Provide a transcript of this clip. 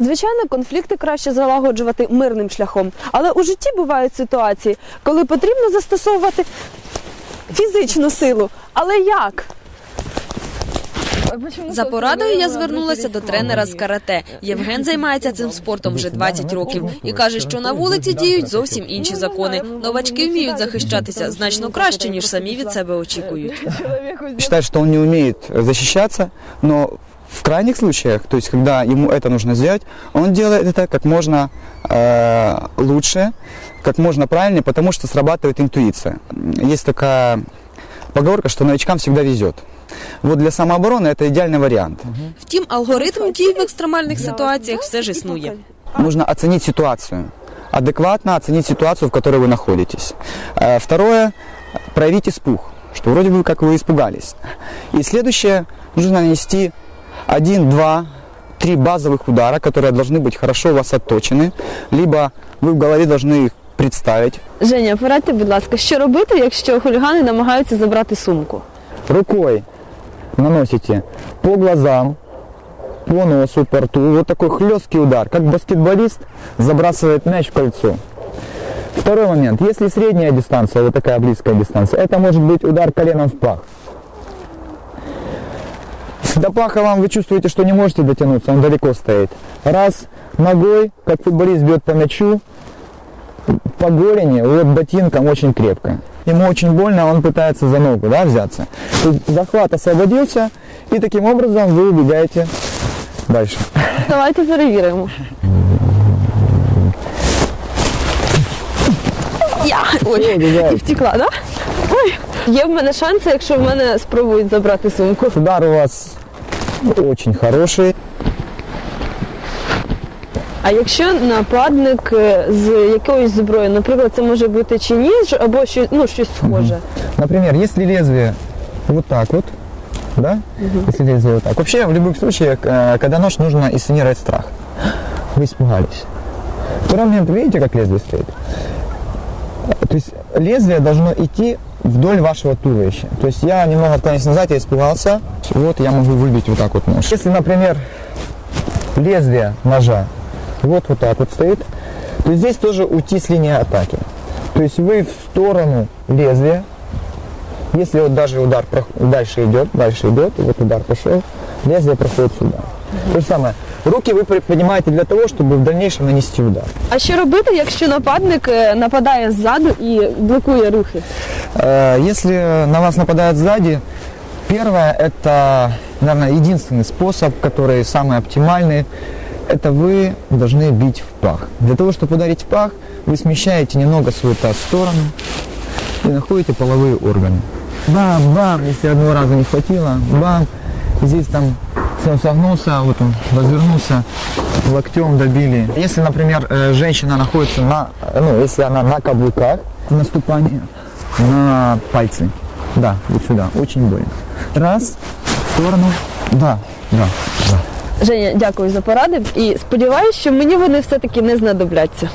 Звичайно, конфлікти краще залагоджувати мирним шляхом, але у житті бувають ситуації, коли потрібно застосовувати фізичну силу. Але як? За порадою я звернулася до тренера з карате. Євген займається цим спортом вже 20 років і каже, що на вулиці діють зовсім інші закони. Новачки вміють захищатися значно краще, ніж самі від себе очікують. считает, что он не умеет защищаться, но в крайних случаях, то есть когда ему это нужно сделать, он делает это как можно э, лучше, как можно правильнее, потому что срабатывает интуиция. Есть такая поговорка, что новичкам всегда везет. Вот для самообороны это идеальный вариант. Втім, алгоритм дій в екстремальних ситуаціях все ж існує. Нужно оценить ситуацию, адекватно оценить ситуацию, в которой вы находитесь. Э, Второе, проявить испуг, что вроде бы как вы испугались. И следующее, нужно нанести один, два, три базовых удара, которые должны быть хорошо у вас отточены, либо вы в голове должны их представить. Женя, порадьте, будь ласка, що робити, якщо хулігани намагаються забрати сумку? Рукой наносите по глазам, по носу, по рту. Вот такой хлесткий удар, как баскетболист забрасывает мяч в кольцо. Второй момент. Если средняя дистанция, вот такая близкая дистанция, это может быть удар коленом в пах. До паха вам вы чувствуете, что не можете дотянуться, он далеко стоит. Раз ногой, как футболист бьет по мячу, по голени, вот ботинком очень крепко. Ему очень больно, он пытается за ногу да, взяться. То есть захват освободился, и таким образом вы убегаете дальше. Давайте перевіримо. Я ой, і втекла, да? Ой, є в мене шанси, якщо в мене спробують забрати сумку. Удар у вас очень хороший. А якщо нападник е, з якоюсь зброєю, наприклад, це може бути чи ніж або щось, ну, щось схоже. Например, если лезвие вот так вот, да, если лезвие вот так. Вообще, в любых случаях, э, когда нож, нужно инсценировать страх. Вы испугались. Второй момент, видите, как лезвие стоит? То есть лезвие должно идти вдоль вашего туловища. То есть я немного отклонился назад, я испугался. Вот я могу выбить вот так вот нож. Если, например, лезвие ножа вот вот так вот стоит, то здесь тоже уйти с линии атаки. То есть вы в сторону лезвия, если вот даже удар прох- дальше идет, дальше идет, и вот удар пошел, лезвие проходит сюда. То же самое. Руки вы при- поднимаете для того, чтобы в дальнейшем нанести удар. А що робити, якщо нападник е, нападає ззаду і блокує рухи? Э, Если на вас нападают сзади, первое это, наверное, единственный способ, который самый оптимальный, это вы должны бить в пах. Для того, чтобы ударить в пах, вы смещаете немного свой таз в сторону и находите половые органы. Бам-бам, если одного раза не хватило, бам, здесь там он согнулся, вот он развернулся, локтем добили. Если, например, э, женщина находится на, ну, если она на каблуках, наступание на пальцы, да, вот сюда, очень больно. Раз, в сторону, да, да, да. Женя, дякую за поради і сподіваюся, що мені вони все-таки не знадобляться.